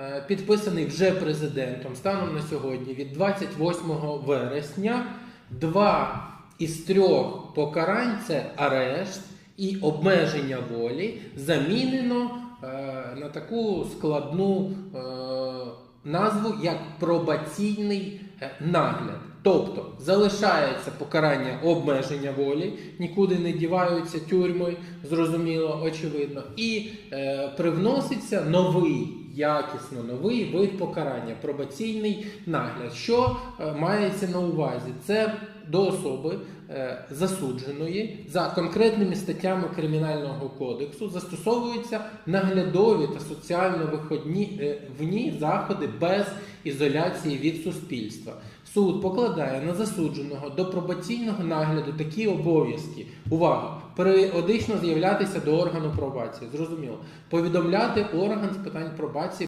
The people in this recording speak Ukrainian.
е, підписаний вже президентом станом на сьогодні від 28 вересня. Два із трьох покарань це арешт і обмеження волі замінено е, на таку складну е, назву як пробаційний нагляд. Тобто залишається покарання обмеження волі, нікуди не діваються тюрми, зрозуміло, очевидно, і е, привноситься новий, якісно новий вид покарання пробаційний нагляд. Що е, мається на увазі? Це до особи е, засудженої за конкретними статтями Кримінального кодексу застосовуються наглядові та соціально виходні е, вні заходи без ізоляції від суспільства. Суд покладає на засудженого до пробаційного нагляду такі обов'язки. Увага! Періодично з'являтися до органу пробації. Зрозуміло. Повідомляти орган з питань пробації